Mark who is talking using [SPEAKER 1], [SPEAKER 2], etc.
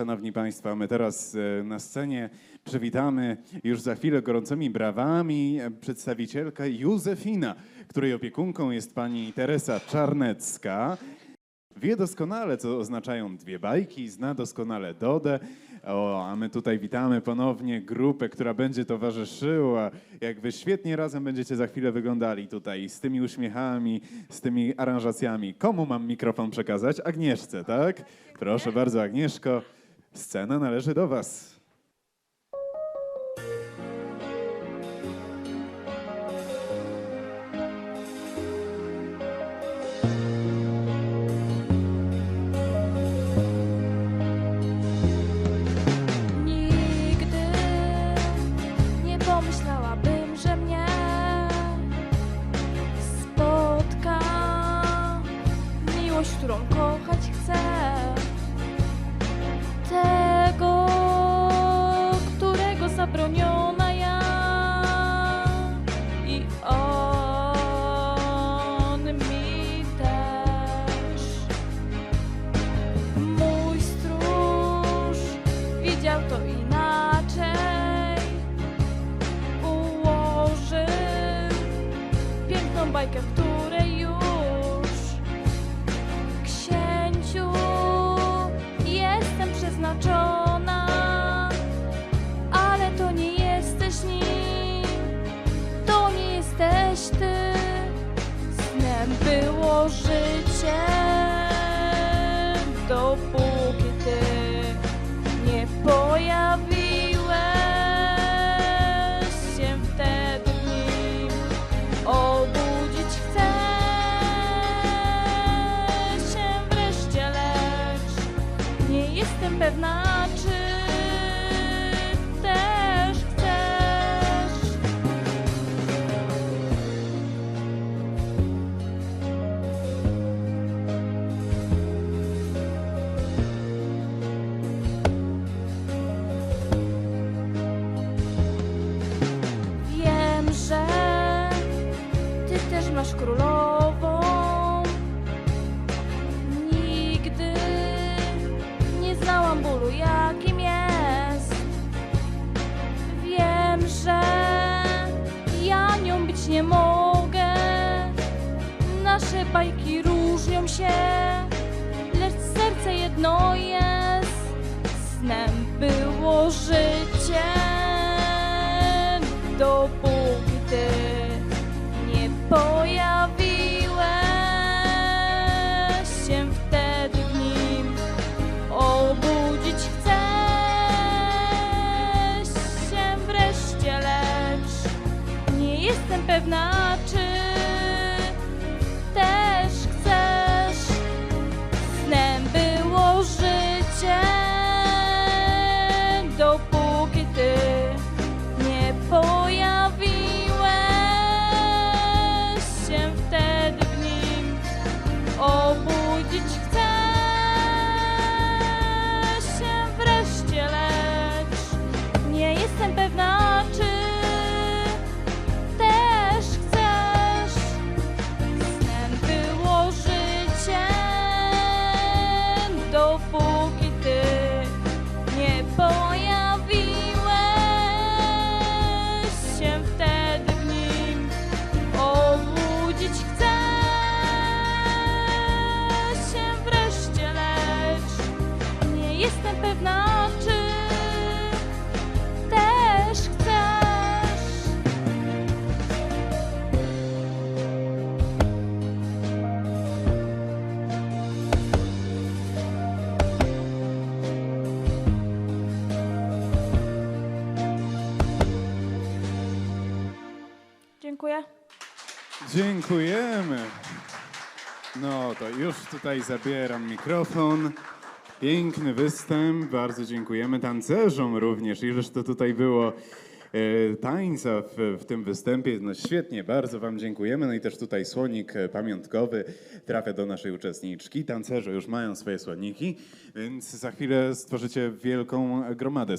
[SPEAKER 1] Szanowni Państwo, my teraz e, na scenie przywitamy już za chwilę gorącymi brawami e, przedstawicielkę Józefina, której opiekunką jest pani Teresa Czarnecka. Wie doskonale, co oznaczają dwie bajki, zna doskonale Dodę. O, a my tutaj witamy ponownie grupę, która będzie towarzyszyła. Jak wy świetnie razem będziecie za chwilę wyglądali tutaj z tymi uśmiechami, z tymi aranżacjami. Komu mam mikrofon przekazać? Agnieszce, tak? Proszę bardzo, Agnieszko. Scena należy do was.
[SPEAKER 2] Nigdy nie pomyślałabym, że mnie spotka miłość, którą kochać piękną bajkę, w której już księciu jestem przeznaczona, ale to nie jesteś nim, to nie jesteś ty. Snem było życie, dopóki jestem pewna, Bajki różnią się, lecz serce jedno jest. Snem było życie, dopóki ty Dziękuję.
[SPEAKER 1] Dziękujemy. No to już tutaj zabieram mikrofon. Piękny występ, bardzo dziękujemy tancerzom również. Ileż to tutaj było e, tańca w, w tym występie. No świetnie, bardzo Wam dziękujemy. No i też tutaj słonik e, pamiątkowy trafia do naszej uczestniczki. Tancerze już mają swoje słoniki, więc za chwilę stworzycie wielką gromadę